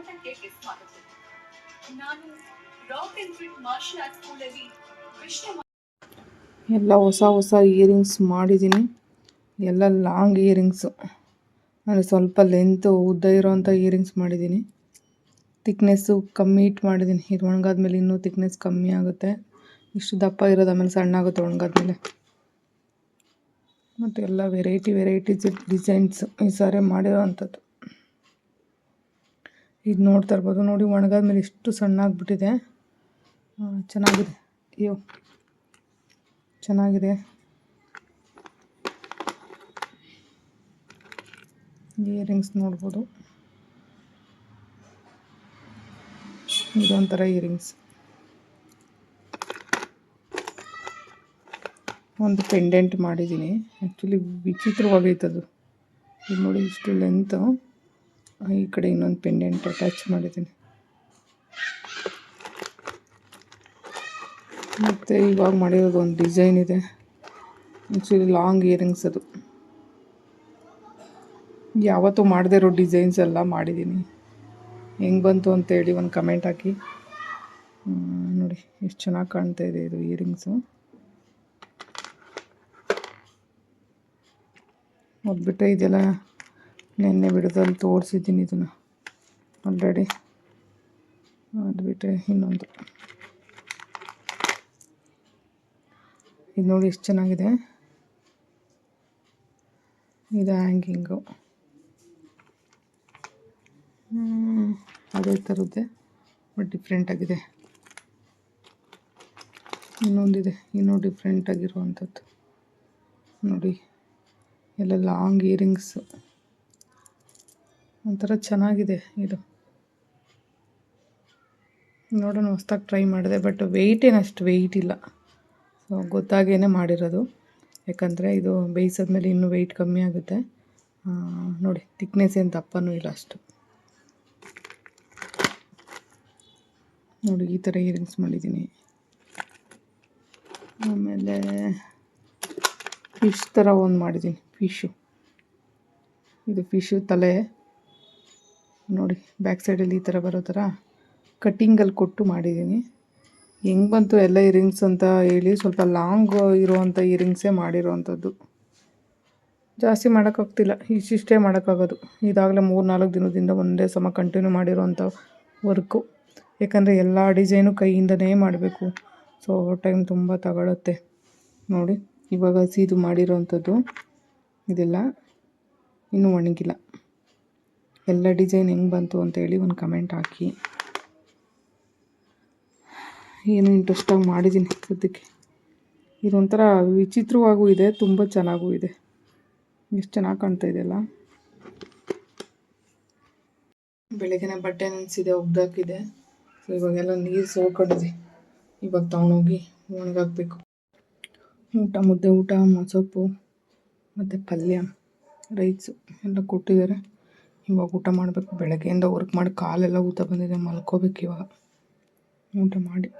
ನೋಟಕ್ಕೆ ಸ್ವಾಗತ ನಾನು rock and fit martial art ಸ್ಕೂಲಲ್ಲಿ ಕೃಷ್ಣ ಎಲ್ಲ ಹೊಸ ಹೊಸ ಇಯರಿಂಗ್ಸ್ ಮಾಡಿದ್ದೀನಿ. ಎಲ್ಲ ಲಾಂಗ್ ಇಯರಿಂಗ್ಸು ಅಂದರೆ ಸ್ವಲ್ಪ ಲೆಂತು ಉದ್ದ ಇರೋವಂಥ ಇಯರಿಂಗ್ಸ್ ಮಾಡಿದ್ದೀನಿ. ತಿಕ್ನೆಸ್ಸು ಕಮ್ಮಿ ಇಟ್ಟು ಮಾಡಿದ್ದೀನಿ. ಇದು ಒಣಗಾದ್ಮೇಲೆ ಇನ್ನೂ ತಿಕ್ನೆಸ್ ಕಮ್ಮಿ ಆಗುತ್ತೆ. ಇಷ್ಟು ದಪ್ಪ ಇರೋದು ಆಮೇಲೆ ಸಣ್ಣ ಆಗುತ್ತೆ ಒಣಗಾದ್ಮೇಲೆ. ಮತ್ತು ಎಲ್ಲ ವೆರೈಟಿ ವೆರೈಟಿ ಡಿಸೈನ್ಸ್ ಈ ಸಾರಿ ಮಾಡಿರೋ ಅಂಥದ್ದು ಇದು ನೋಡ್ತಾ ಇರ್ಬೋದು. ನೋಡಿ ಒಣಗಾದ್ಮೇಲೆ ಎಷ್ಟು ಸಣ್ಣ ಆಗಿಬಿಟ್ಟಿದೆ ಚೆನ್ನಾಗಿದೆ. ಅಯ್ಯೋ, ಚೆನ್ನಾಗಿದೆ. ಇಯರಿಂಗ್ಸ್ ನೋಡ್ಬೋದು. ಇದೊಂಥರ ಇಯರಿಂಗ್ಸ್. ಒಂದು ಪೆಂಡೆಂಟ್ ಮಾಡಿದ್ದೀನಿ. ಆ್ಯಕ್ಚುಲಿ ವಿಚಿತ್ರವಾಗೈತದು. ಇದು ನೋಡಿ ಇಷ್ಟು ಲೆಂತು. ಈ ಕಡೆ ಇನ್ನೊಂದು ಪೆಂಡೆಂಟ್ ಅಟ್ಯಾಚ್ ಮಾಡಿದ್ದೀನಿ. ಮತ್ತು ಇವಾಗ ಮಾಡಿರೋದು ಒಂದು ಡಿಸೈನ್ ಇದೆ. ಆ್ಯಕ್ಚುಲಿ ಲಾಂಗ್ ಇಯರಿಂಗ್ಸ್ ಅದು. ಯಾವತ್ತೂ ಮಾಡದೇ ಇರೋ ಡಿಸೈನ್ಸ್ ಎಲ್ಲ ಮಾಡಿದ್ದೀನಿ. ಹೆಂಗೆ ಬಂತು ಅಂತೇಳಿ ಒಂದು ಕಮೆಂಟ್ ಹಾಕಿ. ನೋಡಿ, ಎಷ್ಟು ಚೆನ್ನಾಗಿ ಕಾಣ್ತಾ ಇದೆ ಇದು ಇಯರಿಂಗ್ಸು ಅದು ಬಿಟ್ಟರೆ ಇದೆಲ್ಲ ನೆನ್ನೆ ಬಿಡೋದಲ್ಲಿ ತೋರಿಸಿದ್ದೀನಿ ಇದನ್ನು. ಆಲ್ರೆಡಿ ಅದು ಬಿಟ್ಟರೆ ಇನ್ನೊಂದು. ಇದು ನೋಡಿ ಎಷ್ಟು ಚೆನ್ನಾಗಿದೆ. ಇದು ಹ್ಯಾಂಗಿಂಗು ಅದೇ ಥರದ್ದೇ ಬಟ್ ಡಿಫ್ರೆಂಟ್ ಆಗಿದೆ. ಇನ್ನೊಂದಿದೆ, ಇನ್ನೂ ಡಿಫ್ರೆಂಟ್ ಆಗಿರುವಂಥದ್ದು. ನೋಡಿ, ಎಲ್ಲ ಲಾಂಗ್ ಇಯರಿಂಗ್ಸು ಒಂಥರ ಚೆನ್ನಾಗಿದೆ ಇದು. ನೋಡೋಣ ಹೊಸ್ದಾಗಿ ಟ್ರೈ ಮಾಡಿದೆ ಬಟ್ ವೆಯ್ಟ್ ಏನು ಅಷ್ಟು ವೆಯ್ಟ್ ಇಲ್ಲ. ಸೊ ಗೊತ್ತಾಗೇ ಮಾಡಿರೋದು. ಯಾಕಂದರೆ ಇದು ಬೇಯಿಸಿದ್ಮೇಲೆ ಇನ್ನೂ ವೆಯ್ಟ್ ಕಮ್ಮಿ ಆಗುತ್ತೆ. ನೋಡಿ ತಿಕ್ನೆಸ್ ಏನು ದಪ್ಪನೂ ಇಲ್ಲ ಅಷ್ಟು. ನೋಡಿ, ಈ ಥರ ಇಯರಿಂಗ್ಸ್ ಮಾಡಿದ್ದೀನಿ. ಆಮೇಲೆ ಫಿಶ್ ಥರ ಒಂದು ಮಾಡಿದ್ದೀನಿ ಫಿಶು ಇದು ಫಿಶು ತಲೆ. ನೋಡಿ ಬ್ಯಾಕ್ ಸೈಡಲ್ಲಿ ಈ ಥರ ಬರೋ ಥರ ಕಟ್ಟಿಂಗಲ್ಲಿ ಕೊಟ್ಟು ಮಾಡಿದ್ದೀನಿ. ಹೆಂಗೆ ಬಂತು ಎಲ್ಲ ಇಯರಿಂಗ್ಸ್ ಅಂತ ಹೇಳಿ ಸ್ವಲ್ಪ ಲಾಂಗ್ ಇರುವಂಥ ಇಯರಿಂಗ್ಸೇ ಮಾಡಿರೋವಂಥದ್ದು ಜಾಸ್ತಿ ಮಾಡೋಕ್ಕಾಗ್ತಿಲ್ಲ, ಇಷ್ಟಿಷ್ಟೇ ಮಾಡೋಕ್ಕಾಗೋದು. ಇದಾಗಲೇ ಮೂರು ನಾಲ್ಕು ದಿನದಿಂದ ಒಂದೇ ಸಮ ಕಂಟಿನ್ಯೂ ಮಾಡಿರೋವಂಥ ವರ್ಕು ಯಾಕಂದರೆ ಎಲ್ಲ ಡಿಸೈನು ಕೈಯಿಂದನೇ ಮಾಡಬೇಕು. ಸೊ ಟೈಮ್ ತುಂಬ ತಗೊಳುತ್ತೆ. ನೋಡಿ, ಇವಾಗ ಸೀದು ಮಾಡಿರೋವಂಥದ್ದು ಇದೆಲ್ಲ ಇನ್ನೂ ಒಣಗಿಲ್ಲ. ಎಲ್ಲ ಡಿಸೈನ್ ಹೆಂಗೆ ಬಂತು ಅಂತೇಳಿ ಒಂದು ಕಮೆಂಟ್ ಹಾಕಿ. ಏನು ಇಂಟ್ರೆಸ್ಟಾಗಿ ಮಾಡಿದ್ದೀನಿ ಸದ್ಯಕ್ಕೆ ಇದೊಂಥರ ವಿಚಿತ್ರವಾಗೂ ಇದೆ, ತುಂಬ ಚೆನ್ನಾಗೂ ಇದೆ. ಎಷ್ಟು ಚೆನ್ನಾಗಿ ಕಾಣ್ತಾ ಇದೆಯಲ್ಲ ಬೆಳಗ್ಗೆನ ಬಟ್ಟೆ ನೆನೆಸಿದೆ, ಒಗ್ದಾಕಿದೆ. ಸೊ ಇವಾಗೆಲ್ಲ ನೀರು ಸೋಕೊಂಡಿದೆ ಇವಾಗ ತೊಗೊಂಡೋಗಿ ಒಣಗಾಕಬೇಕು ಊಟ, ಮುದ್ದೆ ಊಟ, ಮೊಸಪ್ಪು, ಮತ್ತು ಪಲ್ಯ, ರೈಸು ಎಲ್ಲ ಕೊಟ್ಟಿದ್ದಾರೆ. ಇವಾಗ ಊಟ ಮಾಡಬೇಕು. ಬೆಳಗ್ಗೆಯಿಂದ ವರ್ಕ್ ಮಾಡಿ ಕಾಲೆಲ್ಲ ಊತ ಬಂದಿದೆ. ಮಲ್ಕೋಬೇಕು ಇವಾಗ. ಊಟ ಮಾಡಿ.